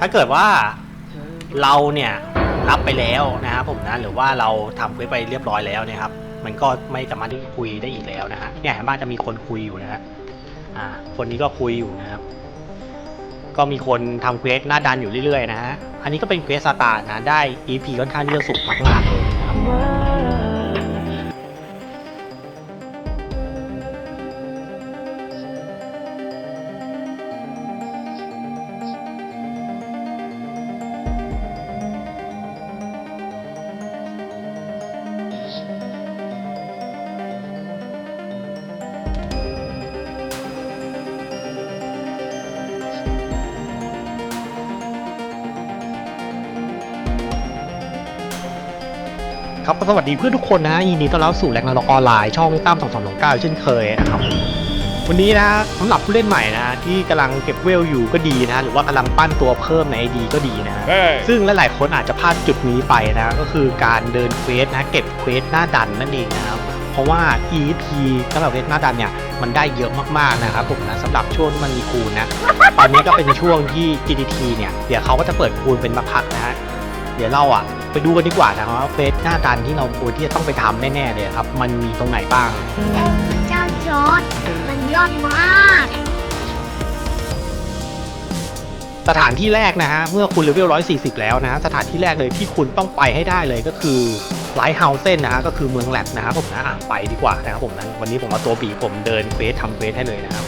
ถ้าเกิดว่าเราเนี่ยรับไปแล้วนะครับผมนะหรือว่าเราทำเควสไปเรียบร้อยแล้วเนี่ยครับ มันก็ไม่สามารถที่คุยได้อีกแล้วนะฮะเนี่ยบ้านจะมีคนคุยอยู่นะฮะอ่า คนนี้ก็คุยอยู่นะครับ ก็มีคนทำเควสหน้าดันอยู่เรื่อยๆนะฮะอันนี้ก็เป็นเควสสตาร์นะได้ EP ค่อนข้างที่จะสูงมากๆเลยนะครับ ครับก็สวัสดีเพื่อนทุกคนนะยินดีต้อนรับสู่แรงนาล็อกออนไลน์ช่องตั้มสองสองสองเก้าเช่นเคยนะครับวันนี้นะสำหรับผู้เล่นใหม่นะที่กำลังเก็บเวลอยู่ก็ดีนะหรือว่ากำลังปั้นตัวเพิ่มในไอดีก็ดีนะซึ่งหลายๆคนอาจจะพลาดจุดนี้ไปนะก็คือการเดินเควสนะเก็บเควสหน้าดันนั่นเองนะครับเพราะว่า EXP สำหรับเควสหน้าดันเนี่ยมันได้เยอะมากๆนะครับผมนะสำหรับช่วงที่มันมีคูณนะตอนนี้ก็เป็นช่วงที่ GDT เนี่ยเดี๋ยวเขาก็จะเปิดคูณเป็นพักๆนะฮะเดี๋ยวเราอะไปดูกันดีกว่านะครับว่าเฟสหน้าดันที่เราควรที่จะต้องไปทำแน่ๆเลยครับ มันมีตรงไหนบ้าง เจ้าจอร์ดมันยอดมากสถานที่แรกนะฮะ เมื่อคุณเลเวล 140 แล้วนะฮะ สถานที่แรกเลยที่คุณต้องไปให้ได้เลยก็คือไลท์เฮาเซนนะฮะ ก็คือเมืองแลบนะครับผมนะอะไปดีกว่านะครับผมนะวันนี้ผมเอาตัวบีผมเดินเควสทำเควสให้เลยนะครับ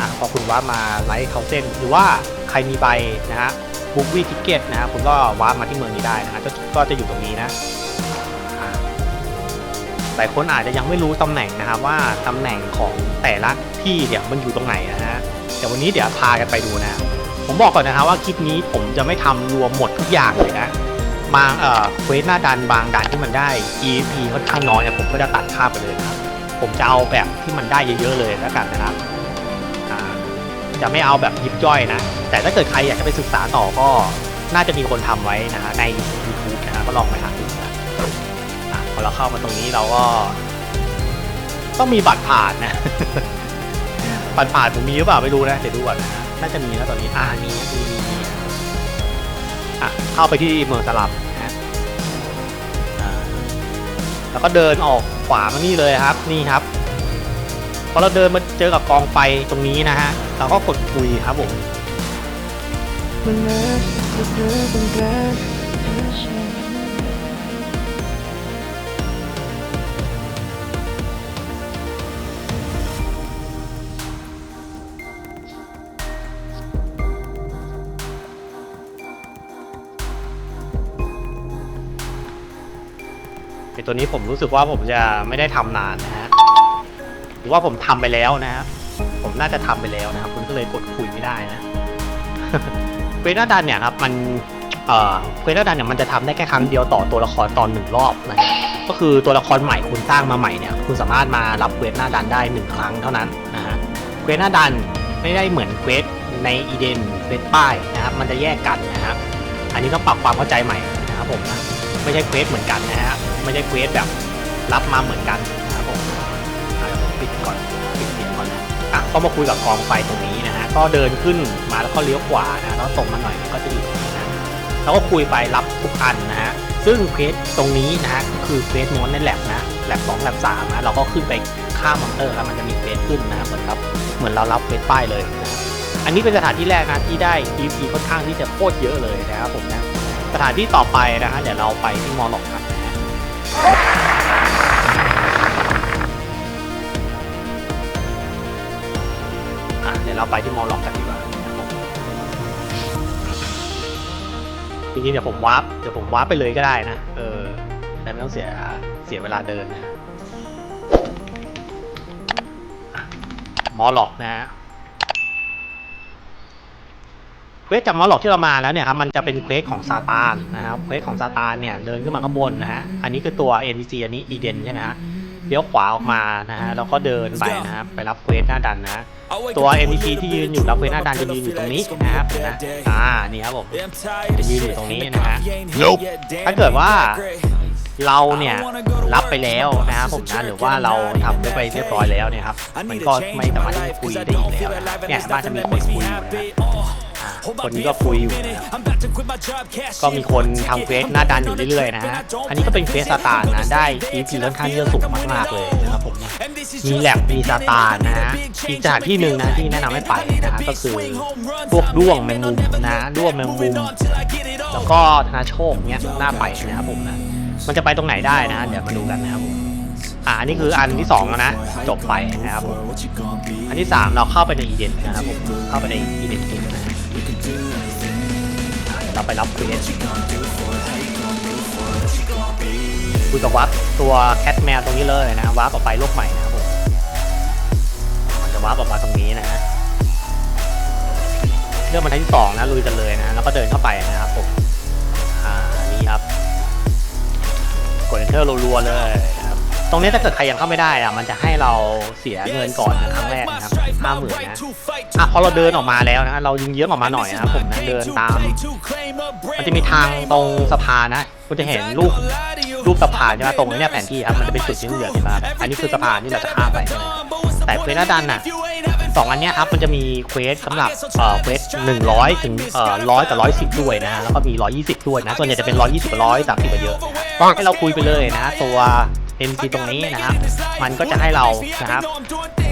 อะพอคุณว่ามาไลท์เฮาเซนหรือว่าใครมีใบนะฮะ บุ๊กวีทิเกตนะฮะคุณก็วาร์ปมาที่เมืองนี้ได้นะฮะก็ก็จะอยู่ตรงนี้นะอะหลายคนอาจจะยังไม่รู้ตำแหน่งนะครับว่าตำแหน่งของแต่ละที่เนี่ยมันอยู่ตรงไหนนะฮะเดี๋ยววันนี้เดี๋ยวพากันไปดูนะผมบอกก่อนนะครับว่าคลิปนี้ผมจะไม่ทำรวมหมดทุกอย่างเลยนะบางเอ่อเควสหน้าดันบางดันที่มันได้ EP ค่อนข้างน้อยเนี่ยผมก็จะตัดค่าพไปเลยนะครับผมจะเอาแบบที่มันได้เยอะๆเลยแล้วกันนะครับ จะไม่เอาแบบยิบย่อยนะ แต่ถ้าเกิดใครอยากจะไปศึกษาต่อก็น่าจะมีคนทำไว้นะฮะใน YouTube นะฮะก็ลองไปหาดูนะอะพอเราเข้ามาตรงนี้เราก็ ต้องมีบัตรผ่านนะผ่านผ่านผมมีหรือเปล่าไม่รู้นะเดี๋ยวดูก่อนน่าจะมีนะตอนนี้อ่ามีมีมีอะเข้าไปที่เมืองสลับนะฮะแล้วก็เดินออกขวามานี่เลยครับ นี่ครับ พอเราเดินมาเจอกับกองไฟตรงนี้นะฮะ เราก็กดคุยครับผมไอตัวนี้ผมรู้สึกว่าผมจะไม่ได้ทำนานนะฮะ หรือว่าผมทำไปแล้วนะฮะผมน่าจะทำไปแล้วนะครับคุณก็เลยกดคุยไม่ได้นะเควสหน้าดันเนี่ยครับมันเอ่อเควสหน้าดันเนี่ยมันจะทำได้แค่ครั้งเดียวต่อตัวละครตอนหนึ่งรอบนะก็คือตัวละครใหม่คุณสร้างมาใหม่เนี่ยคุณสามารถมารับเควสหน้าดันได้หนึ่งครั้งเท่านั้นนะฮะเควสหน้าดันไม่ได้เหมือนเควสในอีเดนเควสป้ายนะครับมันจะแยกกันนะครับอันนี้ต้องปรับความเข้าใจใหม่นะครับผมนะไม่ใช่เควสเหมือนกันนะฮะไม่ใช่เควสแบบรับมาเหมือนกัน ก่อนปิดเสียงก่อนนะอะก็มาคุยกับกองไฟตรงนี้นะฮะก็เดินขึ้นมาแล้วก็เลี้ยวขวานะแล้วตรงมาหน่อยก็จะอยู่ตรงนี้นะแล้วก็คุยไปรับทุกอันนะฮะซึ่งเควสตรงนี้นะฮะก็คือเควสม้นในแลบนะแลบสองแลบสามนะเราก็ขึ้นไปฆ่ามมอนเตอร์แล้วมันจะมีเควสขึ้นนะเหมือนรับเหมือนเรารับเควสป้ายเลยนะอันนี้เป็นสถานที่แรกนะที่ได้ EP ค่อนข้างที่จะโคตรเยอะเลยนะครับผมนะสถานที่ต่อไปนะฮะเดี๋ยวเราไปที่มอลล็อกกันนะฮะ เราไปที่มอลล็อกกันดีกว่าจริงๆเดี๋ยวผมวาร์ปเดี๋ยวผมวาร์ปไปเลยก็ได้นะ เออแต่ไม่ต้องเสียเสียเวลาเดินนะอะมอลล็อกนะฮะเควสจากมอลล็อกที่เรามาแล้วเนี่ยครับมันจะเป็นเควสของซาตานนะครับเควสของซาตานเนี่ยเดินขึ้นมาข้างบนนะฮะอันนี้คือตัว NPC อันนี้อีเดนใช่ไหมฮะ เลี้ยวขวาออกมานะฮะแล้วก็เดินไปนะครับไปรับเควสหน้าดันนะฮะตัว NPC ที่ยืนอยู่รับเควสหน้าดันจะยืนอยู่ตรงนี้นะครับนะอ่านี่ครับผมจะยืนอยู่ตรงนี้นะฮะถ้าเกิดว่าเราเนี่ยรับไปแล้วนะครับผมนะหรือว่าเราทำไปเรียบร้อยแล้วเนี่ยครับมันก็ไม่สามารถที่จะคุยได้อีกแล้วนะเนี่ยบ้านจะมีคนคุยอยู่นะอ่า คนนี้ก็คุยอยู่นะก็มีคนทำเฟสหน้าดันอยู่เรื่อยๆนะฮะอันนี้ก็เป็นเฟสซาตานนะได้ EP ค่อนข้างที่จะสูงมากๆเลยนะครับผมนะมีแลบมีซาตานนะฮะอีกสถานที่หนึ่งนะที่แนะนำให้ไปนะฮะก็คือพวกด้วงแมงมุมนะด้วงแมงมุมแล้วก็ธนาโชคเนี้ยน่าไปนะครับผมนะมันจะไปตรงไหนได้นะเดี๋ยวมาดูกันนะครับผมอ่าอันนี้คืออันที่สองแล้วนะจบไปนะครับผมอันที่สามเราเข้าไปในอีเดนนะครับผมเข้าไปในอีเดนตูนะฮะอ่า เราไปรับเควสคุยกับวับตัวแคทแมวตรงนี้เลยนะวับออกไปโลกใหม่นะครับผมมันจะวับออกมาตรงนี้นะฮะเรื่องบรรทัดที่สองนะลุยกันเลยนะแล้วก็เดินเข้าไปนะครับผมอ่านี่ครับกด enter รัวๆเลยนะครับ ตรงนี้ถ้าเกิดใครยังเข้าไม่ได้อะมันจะให้เราเสียเงินก่อนนะครั้งแรกนะครับห้าหมื่นนะอะพอเราเดินออกมาแล้วนะเรายิงเยอะออกมาหน่อยนะครับผมนะเดินตาม มันจะมีทางตรงสะพานนะคุณจะเห็นรูปรูปสะพานใช่ไหมตรงนี้เนี่ยแผนที่ครับมันจะเป็นจุดสีเหลืองๆเห็นไหมครับอันนี้คือสะพานที่เราจะข้ามไป แต่เควสหน้าดันน่ะสองอันเนี้ยครับมันจะมีเควสสำหรับเอ่อเควสหนึ่งร้อยถึงเอ่อร้อยกับร้อยสิบด้วยนะฮะแล้วก็มีร้อยยี่สิบด้วยนะส่วนใหญ่จะเป็นร้อยยี่สิบกับร้อยสามสิบเยอะก็ให้เราคุยไปเลยนะตัว NC ตรงนี้นะครับ มันก็จะให้เรานะครับ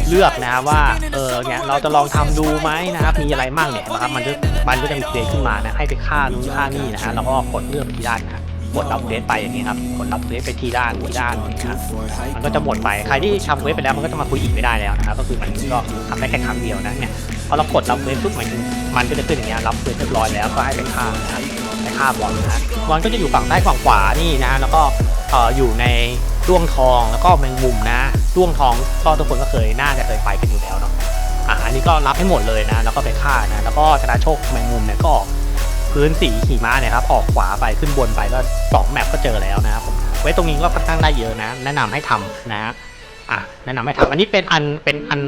เลือกนะครับว่า เออเนี่ยเราจะลองทำดูไหมนะครับ มีอะไรมั่งเนี่ยนะครับ มันจะมันก็จะมีเควสขึ้นมานะ ให้ไปฆ่านู้นฆ่านี่นะฮะแล้วก็กดเลือกไปที่ด้านนะกดรับเควสไปอย่างนี้ครับ กดรับเควสไปที่ด้านที่ด้านนะครับมันก็จะหมดไป ใครที่ทำเควสไปแล้วมันก็จะมาคุยอีกไม่ได้แล้วนะครับ ก็คือมันก็ทำได้แค่ครั้งเดียวนะเนี่ยพอเรากดรับเควสปุ๊บมันมันก็จะขึ้นอย่างเงี้ย รับเควสเรียบร้อยแล้วก็ให้ไปฆ่านะครับไปฆ่าบอลนะฮะบอลก็จะอยู่ฝั่งใต้ฝั่งขวานี่นะ แล้วก็เอออยู่ในด้วงทองแล้วก็แมงมุมนะด้วงทองก็ทุกคนก็เคยน่าจะเคยไปกันอยู่แล้วเนาะอะอันนี้ก็รับให้หมดเลยนะแล้วก็ไปฆ่านะแล้วก็ชนะโชคแมงมุมเนี่ยก็ออกพื้นสีขี่ม้าเนี่ยครับออกขวาไปขึ้นบนไปก็สองแมปก็เจอแล้วนะครับผมไว้ตรงนี้ก็ค่อนข้างได้เยอะนะ แนะนำให้ทำนะอะแนะนำให้ทำอันนี้เป็นอันเป็นอัน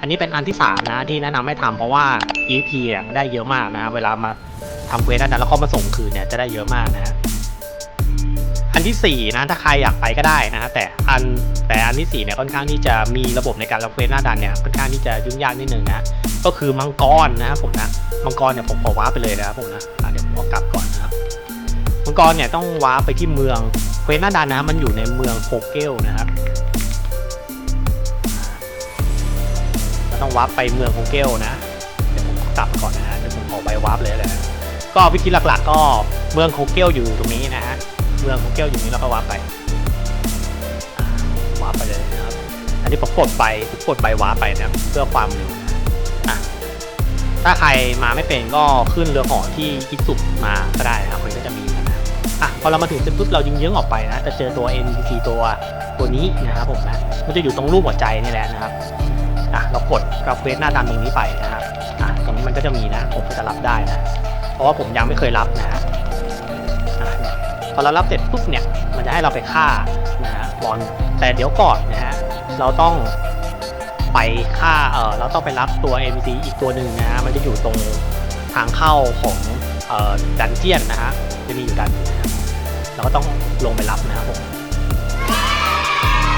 อันนี้เป็นอันที่สามนะที่แนะนำให้ทำเพราะว่า EP เนี่ยได้เยอะมากนะเวลามาทำเควสนั้นแล้วก็มาส่งคืนเนี่ยจะได้เยอะมากนะ อันที่สี่นะ ถ้าใครอยากไปก็ได้นะฮะแต่อันแต่อันที่สี่เนี่ยค่อนข้างที่จะมีระบบในการรับเควสหน้าดันเนี่ยค่อนข้างที่จะยุ่งยากนิดนึงนะก็คือมังกรนะครับผมนะมังกรเนี่ยผมขอว้าร์ปไปเลยนะครับผมนะะเดี๋ยวผมเอกลับก่อนนะครับมังกรเนี่ยต้องว้าร์ปไปที่เมืองเควสหน้าดันนะมันอยู่ในเมืองโคเกลนะครับต้องวาร์ปไปเมืองโคเกลนะเดี๋ยวผมกลับก่อนนะฮะเดี๋ยวผมขอไปวาร์ปเลยเลยนะก็วิธีหลักๆก็เมืองโคเกลอยู่ตรงนี้นะฮะ เมืองของแก้วอยู่นี้เราก็วาร์ปไปอ่าวาร์ปไปเลยนะครับ อันนี้ผมกดไปผมกดไปวาร์ปไปนะครับเพื่อความเร็วนะอะถ้าใครมาไม่เป็นก็ขึ้นเรือหอที่อิสุมาก็ได้นะครับมันก็จะมีนะครับอะพอเรามาถึงเสร็จปุ๊บเรายิงเยื้องออกไปนะจะเจอตัว NPC ตัวตัวนี้นะครับผมนะมันจะอยู่ตรงรูปหัวใจนี่แหละนะครับอะเรากดรับเควสหน้าดันตรงนี้ไปนะครับอะตรงนี้มันก็จะมีนะผมก็จะรับได้นะเพราะว่าผมยังไม่เคยรับนะ อเรารับเสร็จปุ๊บเนี่ยมันจะให้เราไปฆ่านะฮะบอลแต่เดี๋ยวก่อนนะฮะเราต้องไปฆ่าเออเราต้องไปรับตัว NPC อีกตัวหนึ่งนะฮะมันจะอยู่ตรงทางเข้าของเอ่อดันเจียนนะฮะจะมีอยู่ดันนะครับเราก็ต้องลงไปรับนะครับผม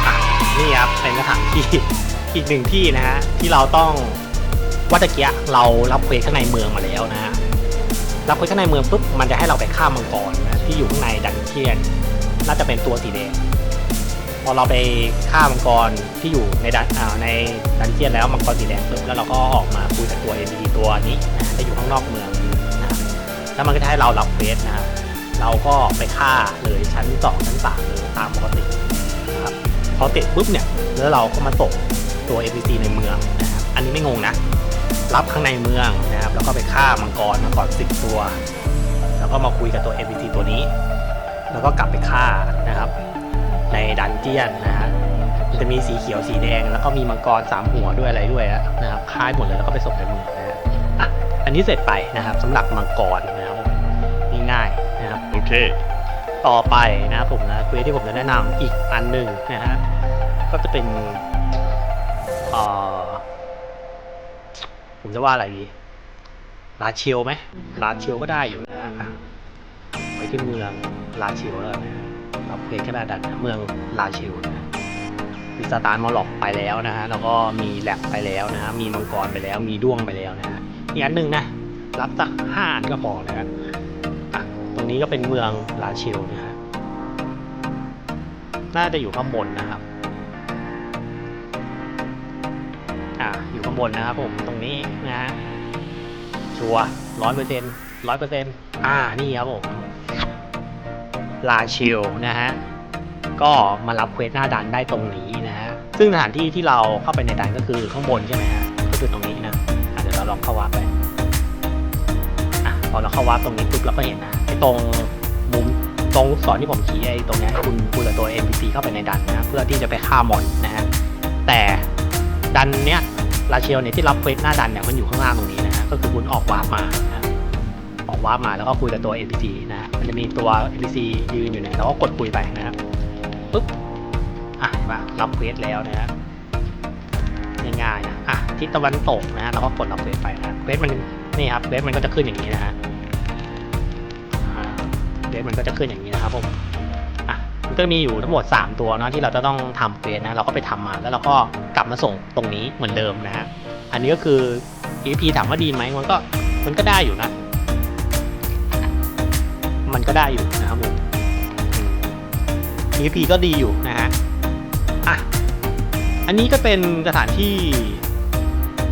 อะนี่ครับเป็นสถานที่อีกหนึ่งที่นะฮะที่เราต้องว่าตะเกียเรารับเควสข้างในเมืองมาแล้วนะฮะรับไปข้างในเมืองปุ๊บมันจะให้เราไปฆ่ามังกรนะ ที่อยู่ข้างในดันเจียน น่าจะเป็นตัวสีแดงพอเราไปฆ่ามังกรที่อยู่ในดันในดันเจียนแล้วมังกรสีแดงปุ๊บแล้วเราก็ออกมาคุยกับตัว NPC ตัวนี้นะจะอยู่ข้างนอกเมืองนะแล้วมันก็จะให้เรารับเควสนะครับเราก็ไปฆ่าเลยชั้นสองชั้นสามเลยตามปกตินะครับพอเสร็จปุ๊บเนี่ยแล้วเราก็มาส่งตัว NPC ในเมืองนะครับอันนี้ไม่งงนะรับข้างในเมืองนะครับแล้วก็ไปฆ่ามังกรมาก่อนสิบตัว แล้วก็มาคุยกับตัว NPC ตัวนี้ แล้วก็กลับไปฆ่านะครับ ในดันเจียนนะฮะมันจะมีสีเขียวสีแดง แล้วก็มีมังกรสามหัวด้วยอะไรด้วยนะครับฆ่าให้หมดเลยแล้วก็ไปส่งในเมืองนะฮะอะอันนี้เสร็จไปนะครับสำหรับมังกรนะครับผมง่ายๆนะครับโอเค ต่อไปนะครับผมนะเควสที่ผมจะแนะนำอีกอันหนึ่งนะฮะก็จะเป็นเอ่อผมจะว่าอะไรดีลาเชียวไหมลาเชียวก็ได้อยู่นะอะไป ที่เมืองลาเชียวแล้วนะรับเควสแค่ดันนะเมืองลาเชียวนะมีสตาร์มอลล็อกไปแล้วนะฮะแล้วก็มีแลบไปแล้วนะฮะมีมังกรไปแล้ว มีด้วงไปแล้วนะฮะอีกอันหนึ่งนะรับสักห้าอันก็พอนะครับอะตรงนี้ก็เป็นเมืองลาชิลนะฮะน่าจะอยู่ข้างบนนะครับอะอยู่ข้างบนนะครับผมตรงนี้นะฮะชัวร้อยเปอร์เซ็นต์ร้อยเปอร์เซ็นต์อ่านี่ครับผม ลาชิลนะฮะก็มารับเควสหน้าดันได้ตรงนี้นะฮะซึ่งสถานที่ที่เราเข้าไปในดันก็คือข้างบนใช่ไหมฮะก็คือตรงนี้นะะเดี๋ยวเราลองเข้าวาร์ปไปอะพอเราเข้าวาร์ปตรงนี้ปุ๊บเราก็เห็นนะไอ้ตรงมุมตรงลูกศรที่ผมชี้ไอ้ตรงเนี้ยคุณคุณกับตัว NPC เข้าไปในดันนะเพื่อที่จะไปฆ่ามอนนะฮะแต่ดันเนี้ยลาเชลเนี่ยที่รับเควสหน้าดันเนี่ยมันอยู่ข้างล่างตรงนี้นะฮะก็คือคุณออกวาร์ปมา นะฮะออกวาร์ปมาแล้วก็คุยกับตัว NPC นะฮะมันจะมีตัว NPC ยืนอยู่เนี่ยเราก็กดคุยไปนะครับปุ๊บอะเห็นปะรับเควสแล้วนะฮะง่ายๆนะอะทิศตะวันตกนะฮะเราก็กดรับเควสไปนะเควสมันนี่ครับเควสมันก็จะขึ้นอย่างนี้นะฮะเควสมันก็จะขึ้นอย่างนี้นะครับผมอะมันก็มีอยู่ทั้งหมด 3 ตัวเนาะที่เราจะต้องทำเควสนะเราก็ไปทำมาแล้วเราก็กลับมาส่งตรงนี้เหมือนเดิมนะฮะอันนี้ก็คือ EP ถามว่าดีไหมมันก็มันก็ได้อยู่นะ ก็ได้อยู่นะครับผมอืม EP ก็ดีอยู่นะฮะ อะ อันนี้ก็เป็นสถานที่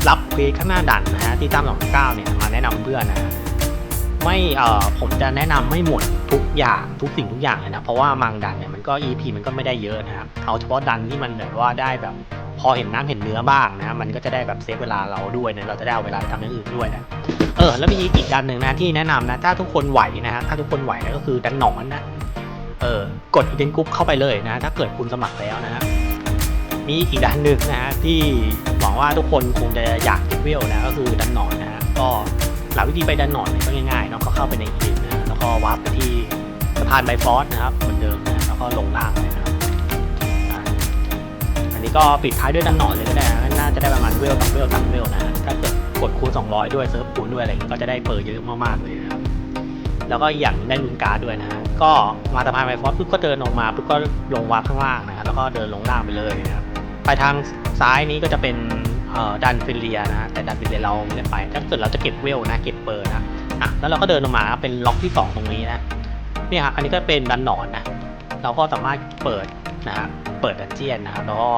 รับเควสข้างหน้าดันนะฮะ ที่ตั้มสองเก้าเนี่ยมาแนะนำเพื่อนนะฮะไม่เอ่อผมจะแนะนำไม่หมดทุกอย่างทุกสิ่งทุกอย่างเลยนะ เพราะว่ามังดันเนี่ยมันก็ EP มันก็ไม่ได้เยอะนะครับ เอาเฉพาะดันที่มันแบบว่าได้แบบ พอเห็นน้ำเห็นเนื้อบ้างนะมันก็จะได้แบบเซฟเวลาเราด้วยนะเราจะได้เอาเวลาทำอย่างอื่นด้วยนะเออแล้วมีอีกดันหนึ่งนะที่แนะนำนะถ้าทุกคนไหวนะฮะถ้าทุกคนไหวนะก็คือดันหนอนนะเออกดอีเดนกรุ๊ปเข้าไปเลยนะ ถ้าเกิดคุณสมัครแล้วนะฮะมีอีกดันหนึ่งนะฮะที่หวังว่าทุกคนคงจะอยากเก็บเวลนะก็คือดันหนอนนะฮะก็หลักวิธีไปดันหนอนก็ง่ายๆเนาะก็เข้าไปในอีเดนนะแล้วก็วาร์ปไปที่สะพานไบฟอสนะครับเหมือนเดิมนะแล้วก็ลงล่างนะ อันนี้ก็ปิดท้ายด้วยดันหนอนเลยก็ได้นะน่าจะได้ประมาณเวลสองเวลสามเวลนะฮะถ้าเกิดกดคูณ200 ด้วยเซิร์ฟคูณด้วยอะไรอย่างงี้ก็จะได้เปิดเยอะมากๆเลยนะครับแล้วก็อย่างได้ลุนการ์ดด้วยนะฮะก็มาสะพานไฟฟอสปุ๊บก็เดินออกมาปุ๊บก็ลงวาร์ปข้างล่างนะครับแล้วก็เดินลงล่างไปเลยนะครับไปทางซ้ายนี้ก็จะเป็นดันฟิลเลียนะฮะแต่ดันฟิลเลียเราไม่ได้ไป ถ้าเกิดเราจะเก็บเวลนะเก็บเปอร์นะอะแล้วเราก็เดินลงมาเป็นล็อกที่สองตรงนี้นะเนี่ยครับอันนี้ก็เป็นดันหนอนนะเราก็สามารถเปิด นะฮะเปิดดันเจียนนะครับแล้วก็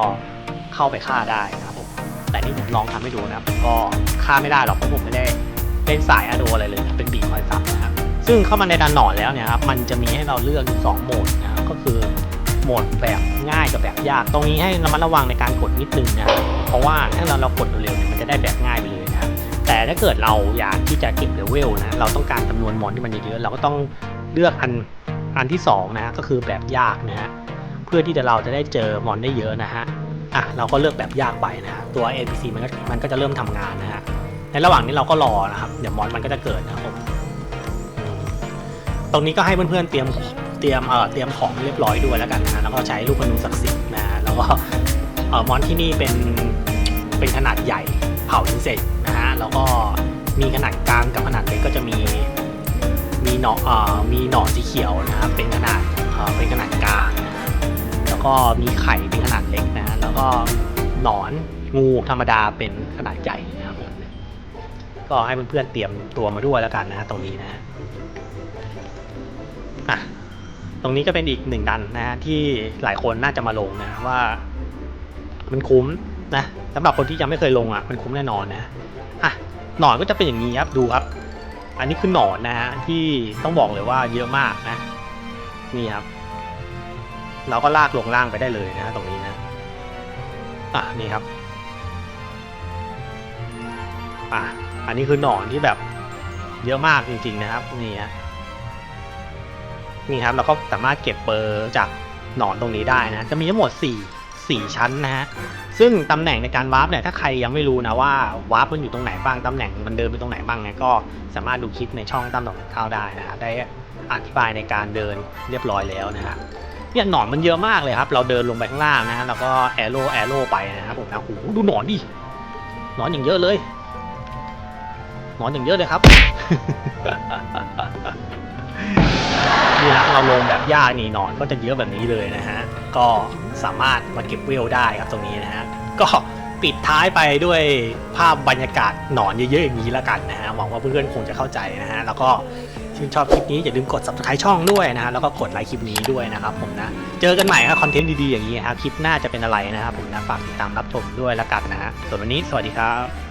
เข้าไปฆ่าได้นะครับผมแต่นี่ผมลองทำให้ดูนะครับก็ฆ่าไม่ได้หรอกเพราะผมไม่ได้เล่นสายอะโดอะไรเลยนะเป็นบีคอยซับนะครับซึ่งเข้ามาในดันหนอนแล้วเนี่ยครับมันจะมีให้เราเลือกอยู่สองโหมดนะครับก็คือโหมดแบบง่ายกับแบบยาก ตรงนี้ให้ระมัดระวังในการกดนิดนึงนะเพราะว่าถ้าเราเรากดเร็วๆเนี่ยมันจะได้แบบง่ายไปเลยนะแต่ถ้าเกิดเราอยากที่จะเก็บเลเวลนะเราต้องการจำนวนมอนที่มันเยอะๆเราก็ต้องเลือกอันอันที่2นะก็คือแบบยากนะฮะ พื่อที่จะเราจะได้เจอมอนได้เยอะนะฮะอะเราก็เลือกแบบยากไปนะฮะตัว NPC มันก็มันก็จะเริ่มทำงานนะฮะในระหว่างนี้เราก็รอนะครับเดี๋ยวมอนมันก็จะเกิดนะครับตรงนี้ก็ให้เพื่อนๆเตรียมเตรียมเอ่อเตรียมของเรียบร้อยด้วยแล้วกันนะฮะแล้วก็ใช้ลูกมนูศักดิ์สิทธิ์นะฮะแล้วก็เอ่อมอนที่นี่เป็นเป็นขนาดใหญ่เผาอินเสร็จนะฮะแล้วก็มีขนาดกลางกับขนาดเล็กก็จะมีมีหนอเอ่อมีหนอสีเขียวนะครับเป็นขนาดเอ่อเป็นขนาดกลางนะ แล้วก็มีไข่เป็นขนาดเล็กนะ แล้วก็หนอนงูธรรมดาเป็นขนาดใหญ่นะครับผมก็ให้เพื่อนๆเตรียมตัวมาด้วยแล้วกันนะตรงนี้นะอะตรงนี้ก็เป็นอีกหนึ่งดันนะฮะที่หลายคนน่าจะมาลงนะว่า มันคุ้มนะสำหรับคนที่ยังไม่เคยลงอะมันคุ้มแน่นอนนะอะหนอนก็จะเป็นอย่างนี้ครับดูครับ อันนี้คือหนอนนะฮะที่ต้องบอกเลยว่าเยอะมากนะนี่ครับ เราก็ลากลงล่างไปได้เลยนะฮะตรงนี้นะอะนี่ครับอะอันนี้คือหนอนที่แบบเยอะมากจริง ๆนะครับนี่ฮะนี่ครับเราก็สามารถเก็บเปอร์จากหนอนตรงนี้ได้นะ จะมีทั้งหมด 4 4 ชั้นนะฮะซึ่งตำแหน่งในการวาร์ปเนี่ยถ้าใครยังไม่รู้นะว่าวาร์ปมันอยู่ตรงไหนบ้างตำแหน่งมันเดินไปตรงไหนบ้างเนี่ยก็สามารถดูคลิปในช่องตั้มดอกข้าวได้นะฮะได้อธิบายในการเดินเรียบร้อยแล้วนะฮะ เนี่ยหนอนมันเยอะมากเลยครับ เราเดินลงไปข้างล่างนะฮะแล้วก็แอโร่แอโร่ไปนะครับผมนะโอ้โหดูหนอนดิหนอนอย่างเยอะเลย หนอนอย่างเยอะเลยครับนี่นะเราลงแบบยากนี่หนอนก็จะเยอะแบบนี้เลยนะฮะก็สามารถมาเก็บเวลได้ครับตรงนี้นะฮะก็ปิดท้ายไปด้วยภาพบรรยากาศหนอนเยอะๆอย่างนี้แล้วกันนะฮะหวังว่าเพื่อนๆคงจะเข้าใจนะฮะแล้วก็ ชื่นชอบคลิปนี้อย่าลืมกด subscribe ช่องด้วยนะฮะแล้วก็กดไลค์คลิปนี้ด้วยนะครับผมนะ เจอกันใหม่ครับคอนเทนต์ดีๆอย่างนี้ฮะคลิปหน้าจะเป็นอะไรนะครับผมนะฝากติดตามรับชมด้วยและกันนะฮะส่วนวันนี้สวัสดีครับ